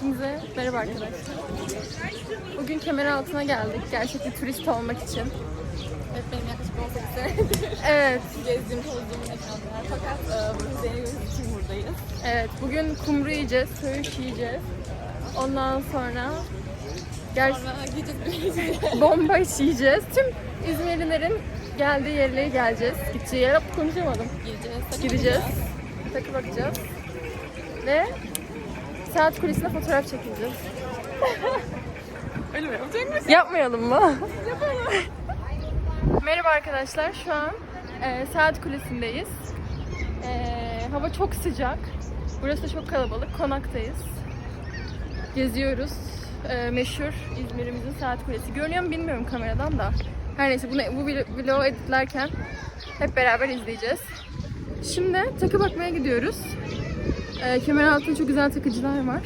Hepinize merhaba arkadaşlar. Bugün kemer altına geldik. Gerçek bir turist olmak için. Evet benim yaklaşık 18 senedir Evet, gezdiğim tozduğum mekanlar. Fakat e, müzeye yönelik için buradayız. evet. Bugün kumru yiyeceğiz, söğüş yiyeceğiz. Ondan sonra ger bomba yiyeceğiz. Tüm İzmirlilerin geldiği yerlere geleceğiz. Gideceği yere konuşamadım. Gideceğiz. Gideceğiz. Takı bakacağız. Ve saat kulesine fotoğraf çekeceğiz. Öyle mi yapacak mısın? Yapmayalım mı? Merhaba arkadaşlar. Şu an e, Saat Kulesi'ndeyiz. E, hava çok sıcak. Burası da çok kalabalık. Konaktayız. Geziyoruz. E, meşhur İzmir'imizin Saat Kulesi. Görünüyor mu bilmiyorum kameradan da. Her neyse bunu, bu vlo- vlogu editlerken hep beraber izleyeceğiz. Şimdi takı bakmaya gidiyoruz. E, kemer altında çok güzel takıcılar var.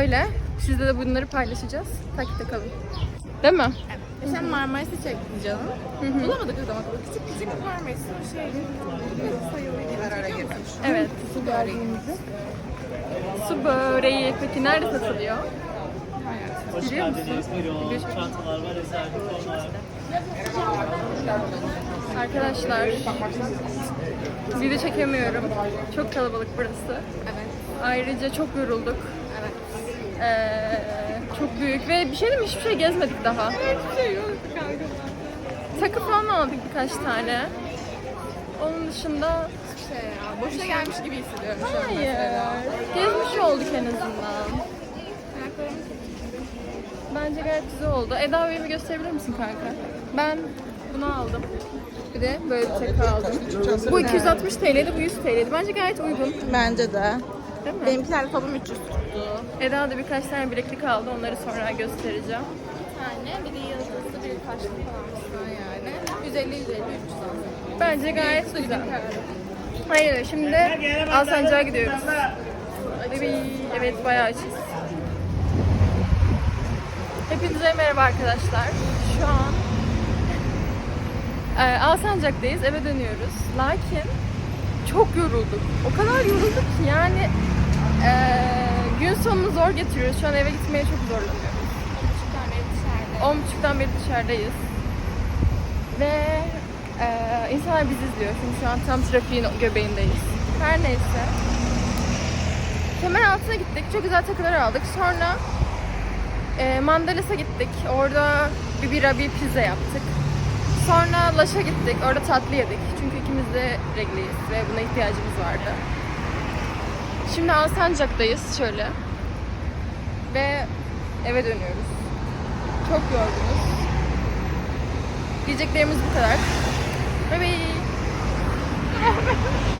Öyle. Sizle de bunları paylaşacağız. Takipte kalın. Değil mi? Geçen Marmaris'i çekti canım. hı. Bulamadık adam akıllı. Küçük küçük Marmaris'in o şey. Evet. Su böreğimizi. Su böreği peki nerede satılıyor? Biliyor musun? Buyurun, çantalar var, eserlik onlar. Arkadaşlar video çekemiyorum. Çok kalabalık burası. Evet. Ayrıca çok yorulduk. Evet. Ee, çok büyük ve bir şey değil mi? Hiçbir şey gezmedik daha. Hiçbir şey yoktu kanka. Takı falan aldık birkaç tane. Onun dışında şey ya. Boşuna gelmiş gibi hissediyorum şu an hayır. mesela. Gezmiş olduk en azından. Bence gayet güzel oldu. Eda Bey'imi gösterebilir misin kanka? Ben bunu aldım. Bir de böyle bir takı aldım. Bu 260 TL'ydi, bu 100 TL'ydi. Bence gayet uygun. Bence de. Değil mi? Benimkiler toplam 300 tuttu. Eda da birkaç tane bileklik aldı. Onları sonra göstereceğim. Bir tane, bir de yıldızlı, bir kaşlı falan yani. 150 150 300 aslında. Bence gayet güzel. Hayır, şimdi Alsancak'a gidiyoruz. Evet bayağı açız. Hepinize merhaba arkadaşlar. Şu an e, Alsancak'tayız, eve dönüyoruz. Lakin çok yorulduk. O kadar yorulduk ki yani e, gün sonunu zor getiriyoruz. Şu an eve gitmeye çok zorlanıyoruz. 10.30'dan beri dışarıdayız. Ve e, insanlar bizi izliyor. Çünkü şu an tam trafiğin göbeğindeyiz. Her neyse. Kemer altına gittik. Çok güzel takılar aldık. Sonra e, Mandalis'a gittik. Orada bir bira, bir pizza yaptık. Sonra Laş'a gittik. Orada tatlı yedik. Çünkü ikimiz de regliyiz ve buna ihtiyacımız vardı. Şimdi Alsancak'tayız şöyle. Ve eve dönüyoruz. Çok yorgunuz. Diyeceklerimiz bu kadar. Bye.